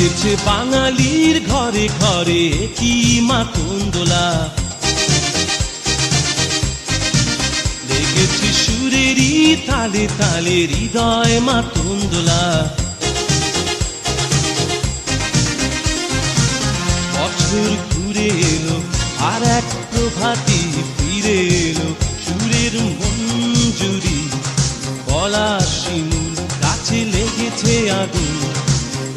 লেগেছে বাঙালির ঘরে ঘরে কি মাতন্দোলা লেগেছে সুরেরই তালে তালে হৃদয় মাতন্দোলা বছর ঘুরে এলো আর এক প্রভাতি ফিরে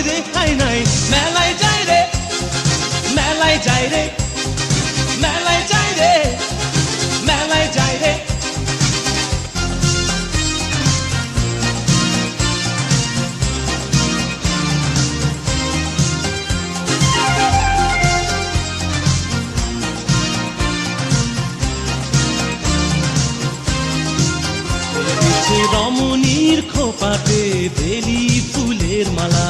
ললনাদের রেখাই নাই। মেলায় যাই রে, মেলায় যাই রে, মেলায় যাই রে, মেলায় যাই রে। রমণীর খোপাতে বেলি ফুলের মালা।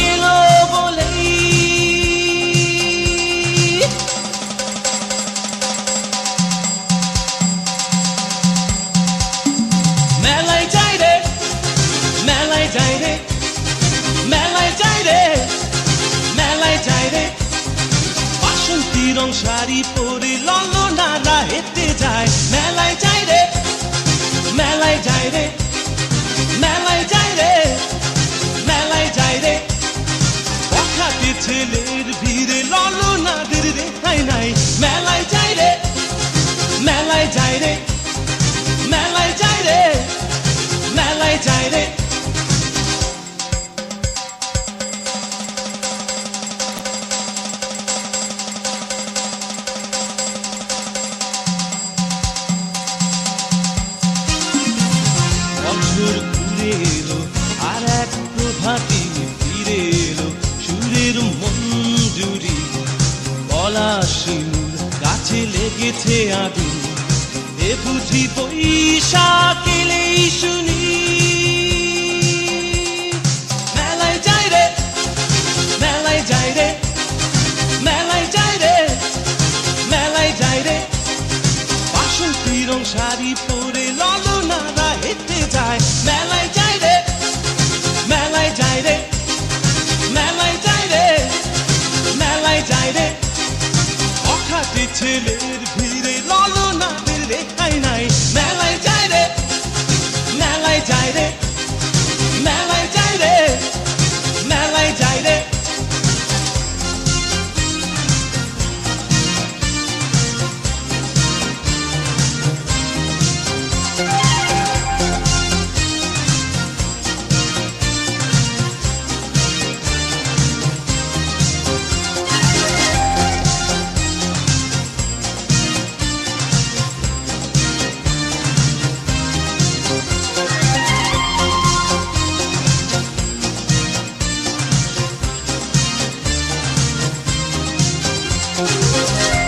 শাড়ি পরে ললনারা হেঁটে যায়। মেলায় যাই রে, মেলায় যাই রে, মেলায় যাই রে, মেলায় যাই রে। পখাতে বছর ঘুরে এলো আর এক প্রভাতি ফিরে এলো সুরের মঞ্জুরি শিমুল, গাছে লেগেছে আগুন। এ বুঝি বৈশাখ এলেই শুনি। মেলায় যাই রে Música